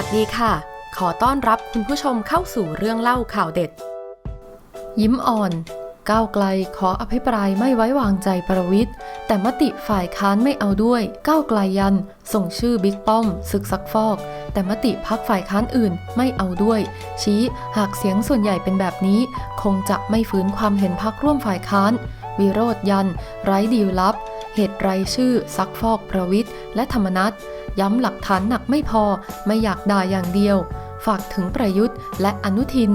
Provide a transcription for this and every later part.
วัสดีค่ะ ขอต้อนรับคุณผู้ชมเข้าสู่เรื่องเล่าข่าวเด็ด ยิ้มอ่อน ก้าวไกลขออภิปรายไม่ไว้วางใจประวิทย์แต่มติฝ่ายค้านไม่เอาด้วย ก้าวไกลยัน ส่งชื่อบิ๊กป้อมศึกซักฟอก แต่มติพักฝ่ายค้านอื่นไม่เอาด้วย ชี้หากเสียงส่วนใหญ่เป็นแบบนี้ คงจะไม่ฝืนความเห็นพักร่วมฝ่ายค้าน วิโรธยัน ไร้ดีลลับ เหตุไรชื่อซักฟอกประวิทย์และธรรมนัตย้ำหลักฐานหนักไม่พอไม่อยากด่าอย่างเดียว ฝากถึงประยุทธ์และอนุทิน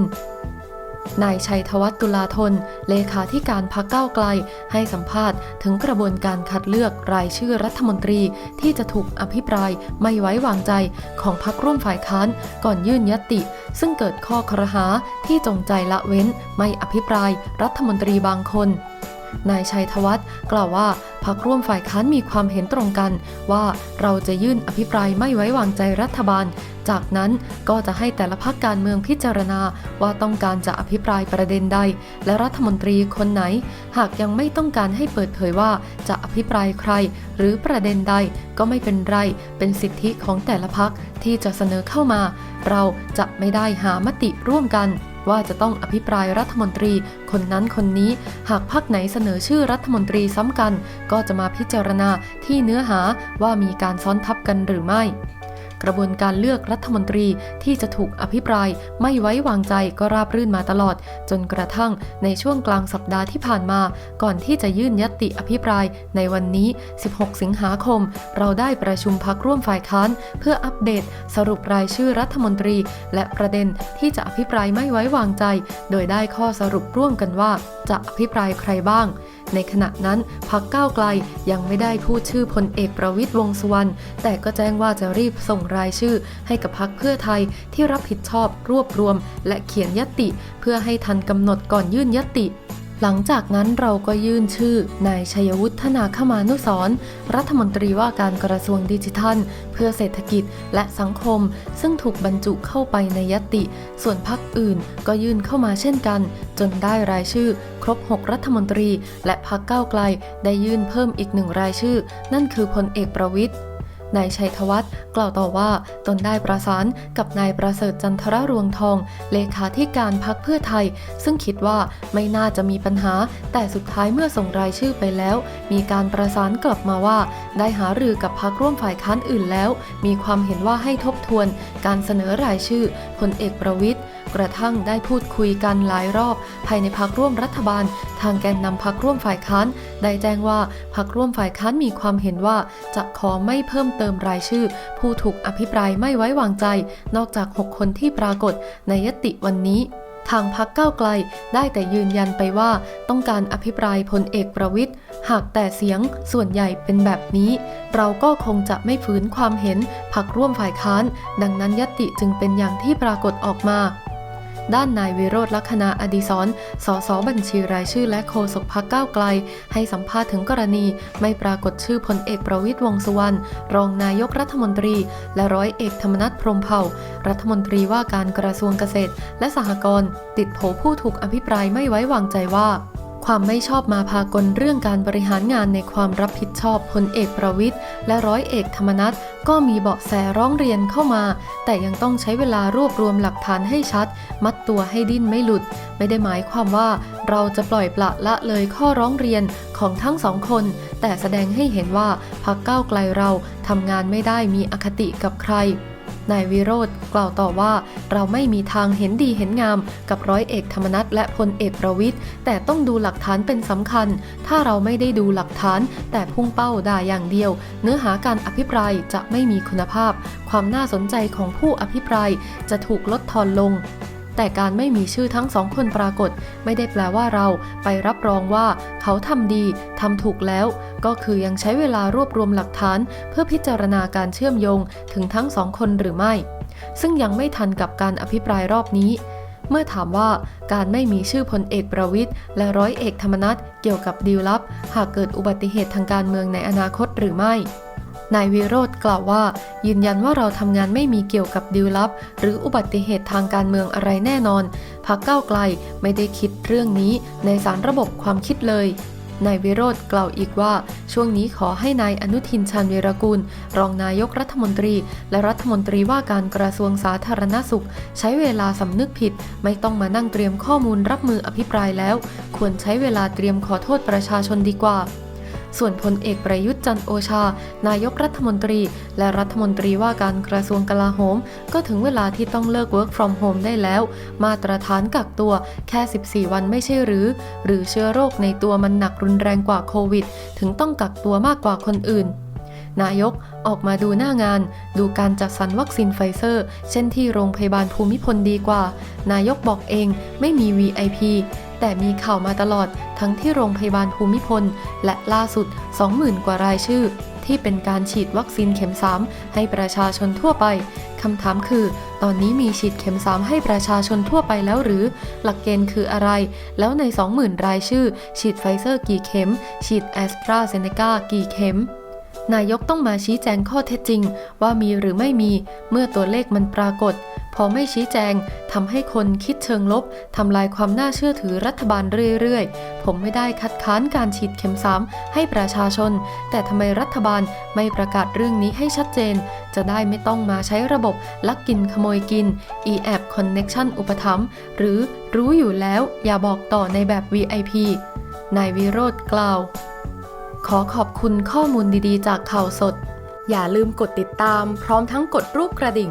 นายชัยธวัฒน์ตุลาธน เลขาธิการพักก้าวไกล ให้สัมภาษณ์ถึงกระบวนการคัดเลือกรายชื่อรัฐมนตรีที่จะถูกอภิปรายไม่ไว้วางใจของพักร่วมฝ่ายค้านก่อนยื่นยติ ซึ่งเกิดข้อครหาที่จงใจละเว้นไม่อภิปรายรัฐมนตรีบางคน นายชัยธวัฒน์กล่าวว่าพักร่วมฝ่ายค้านมีความเห็นตรงกัน ว่าเราจะยื่นอภิปรายไม่ไว้วางใจรัฐบาล จากนั้นก็จะให้แต่ละพักการเมืองพิจารณาว่าต้องการจะอภิปรายประเด็นใด และรัฐมนตรีคนไหน หากยังไม่ต้องการให้เปิดเผยว่าจะอภิปรายใคร หรือประเด็นใดก็ไม่เป็นไร เป็นสิทธิของแต่ละพักที่จะเสนอเข้ามา เราจะไม่ได้หามติร่วมกัน ว่าจะต้องอภิปรายรัฐมนตรี คนนั้นคนนี้ หากพักไหนเสนอชื่อรัฐมนตรีซ้ำกัน ก็จะมาพิจารณาที่เนื้อหาว่ามีการซ้อนทับกันหรือไม่ กระบวนการเลือกรัฐมนตรีที่จะถูกอภิปรายไม่ไว้วางใจก็ราบรื่นมาตลอด จนกระทั่งในช่วงกลางสัปดาห์ที่ผ่านมา ก่อนที่จะยื่นยติอภิปรายในวันนี้ 16 สิงหาคม เราได้ประชุมพักร่วมฝ่ายค้าน เพื่ออัปเดตสรุปรายชื่อรัฐมนตรี และประเด็นที่จะอภิปรายไม่ไว้วางใจ โดยได้ข้อสรุปร่วมกันว่า จะอภิปรายใครบ้าง ในขณะนั้นพักก้าวไกลยังไม่ได้พูดชื่อพลเอกประวิตยวงสุวรรณแต่ก็แจ้งว่าจะรีบส่งรายชื่อ ให้กับพักเพื่อไทยที่รับผิดชอบรวบรวม และเขียนยติ เพื่อให้ทันกำหนดก่อนยื่นยติ หลังจากนั้นเราก็ยื่นชื่อนายชัยวุฒิธนาคมานุสรรัฐมนตรีว่าการกระทรวงดิจิทัล เพื่อเศรษฐกิจและสังคม ซึ่งถูกบรรจุเข้าไปในยติ ส่วนพักอื่นก็ยื่นเข้ามาเช่นกัน จนได้รายชื่อ ครบ 6 รัฐมนตรี และพักก้าวไกลได้ยื่นเพิ่มอีกหนึ่งรายชื่อ นั่นคือพลเอกประวิทย์ นายชัยธวัฒน์กล่าวต่อว่าตนได้ประสานกับนายประเสริฐจันทรรวงทอง เลขาธิการพักเพื่อไทย ซึ่งคิดว่าไม่น่าจะมีปัญหา แต่สุดท้ายเมื่อส่งรายชื่อไปแล้ว มีการประสานกลับมาว่า ได้หารือกับพักร่วมฝ่ายค้านอื่นแล้ว มีความเห็นว่าให้ทบทวน การเสนอรายชื่อพลเอกประวิทย์ กระทั่งได้พูดคุยกันหลายรอบ ภายในพักร่วมรัฐบาล ทางแกนนำพักร่วมฝ่ายค้าน ได้แจ้งว่าพักร่วมฝ่ายค้านมีความเห็นว่า จะขอไม่เพิ่มเติมรายชื่อ ผู้ถูกอภิปรายไม่ไว้วางใจ นอกจาก 6 คนที่ปรากฏในยติวันนี้ทางพักก้าวไกลได้แต่ยืนยันไปว่าต้องการอภิปรายพลเอกประวิทย์หากแต่เสียงส่วนใหญ่เป็นแบบนี้ เราก็คงจะไม่ฝืนความเห็นพักร่วมฝ่ายค้าน ดังนั้นยติจึงเป็นอย่างที่ปรากฏออกมา ด้านนายวิโรธลักษณะอดีศรสสบัญชีรายชื่อและโฆษกพักก้าวไกล ให้สัมภาษณ์ถึงกรณีไม่ปรากฏชื่อพลเอกประวิตยวงสุวรรณรองนายกรัฐมนตรี และร้อยเอกธรรมนัฐพรมเผ่า รัฐมนตรีว่าการกระทรวงเกษตร และสหกรณ์ติดโผผู้ถูกอภิปรายไม่ไว้วางใจว่า ความไม่ชอบมาพากลเรื่องการบริหารงานในความรับผิดชอบพลเอกประวิทย์และร้อยเอกธรรมนัฐก็มีเบาะแสร้องเรียนเข้ามา แต่ยังต้องใช้เวลารวบรวมหลักฐานให้ชัด มัดตัวให้ดิ้นไม่หลุด ไม่ได้หมายความว่าเราจะปล่อยปละละเลยข้อร้องเรียนของทั้งสองคน แต่แสดงให้เห็นว่าพักก้าวไกลเราทำงานไม่ได้มีอคติกับใคร นายวิโรธกล่าวต่อว่า เราไม่มีทางเห็นดีเห็นงาม กับร้อยเอกธรรมนัฐและพลเอกประวิทย์แต่ต้องดูหลักฐานเป็นสำคัญ ถ้าเราไม่ได้ดูหลักฐาน แต่พุ่งเป้าด่าอย่างเดียว เนื้อหาการอภิปรายจะไม่มีคุณภาพ ความน่าสนใจของผู้อภิปรายจะถูกลดทอนลง แต่การไม่มีชื่อทั้งสองคนปรากฏ ไม่ได้แปลว่าเราไปรับรองว่าเขาทำดีทำถูกแล้ว ก็คือยังใช้เวลารวบรวมหลักฐาน เพื่อพิจารณาการเชื่อมโยงถึงทั้งสองคนหรือไม่ ซึ่งยังไม่ทันกับการอภิปรายรอบนี้เมื่อถามว่าการไม่มีชื่อพลเอกประวิทย์และร้อยเอกธรรมนัฐเกี่ยวกับดีลลับ หากเกิดอุบัติเหตุทางการเมืองในอนาคตหรือไม่ นายวิโรธกล่าวว่า ยืนยันว่าเราทำงานไม่มีเกี่ยวกับดีลลับ หรืออุบัติเหตุทางการเมืองอะไรแน่นอนพักเก้าไกลไม่ได้คิดเรื่องนี้ในสารระบบความคิดเลยนายวิโรธกล่าวอีกว่า ช่วงนี้ขอให้นายอนุทินชาญวีรกูล รองนายกรัฐมนตรี และรัฐมนตรีว่าการกระทรวงสาธารณสุข ใช้เวลาสำนึกผิด ไม่ต้องมานั่งเตรียมข้อมูลรับมืออภิปรายแล้ว ควรใช้เวลาเตรียมขอโทษประชาชนดีกว่า ส่วนพลเอกประยุทธ์จันโอชา นายกรัฐมนตรี และรัฐมนตรีว่าการกระทรวงกลาโหม ก็ถึงเวลาที่ต้องเลิก work from home ได้แล้ว มาตรฐานกักตัวแค่ 14 วันไม่ใช่หรือ หรือเชื้อโรคในตัวมันหนักรุนแรงกว่าโควิด ถึงต้องกักตัวมากกว่าคนอื่นนายกออกมาดูหน้างาน ดูการจัดสรรวัคซีนไฟเซอร์ เช่นที่โรงพยาบาลภูมิพลดีกว่า นายกบอกเองไม่มี VIP แต่มีข่าวมาตลอดทั้งที่โรงพยาบาลภูมิพล และล่าสุด 20,000 กว่ารายชื่อ ที่เป็นการฉีดวัคซีนเข็ม 3 ให้ประชาชนทั่วไปคำถามคือ ตอนนี้มีฉีดเข็ม 3 ให้ประชาชนทั่วไปแล้วหรือ หลักเกณฑ์คืออะไร แล้วใน 20,000 รายชื่อ ฉีดไฟเซอร์กี่เข็ม ฉีดแอสตราเซเนกากี่เข็มนายกต้องมาชี้แจงข้อเท็จจริง ว่ามีหรือไม่มี เมื่อตัวเลขมันปรากฏ พอไม่ชี้แจงทำให้คนคิดเชิงลบทำลายความน่าเชื่อถือรัฐบาลเรื่อยๆ ผมไม่ได้คัดค้านการฉีดเข็ม 3 ให้ประชาชน แต่ทำไมรัฐบาลไม่ประกาศเรื่องนี้ให้ชัดเจน จะได้ไม่ต้องมาใช้ระบบลักกินขโมยกิน e-app connection อุปถัมภ์หรือรู้อยู่แล้วอย่าบอกต่อในแบบ VIP นายวิโรธกล่าว ขอขอบคุณข้อมูลดีๆ จากข่าวสด อย่าลืมกดติดตามพร้อมทั้งกดรูปกระดิ่ง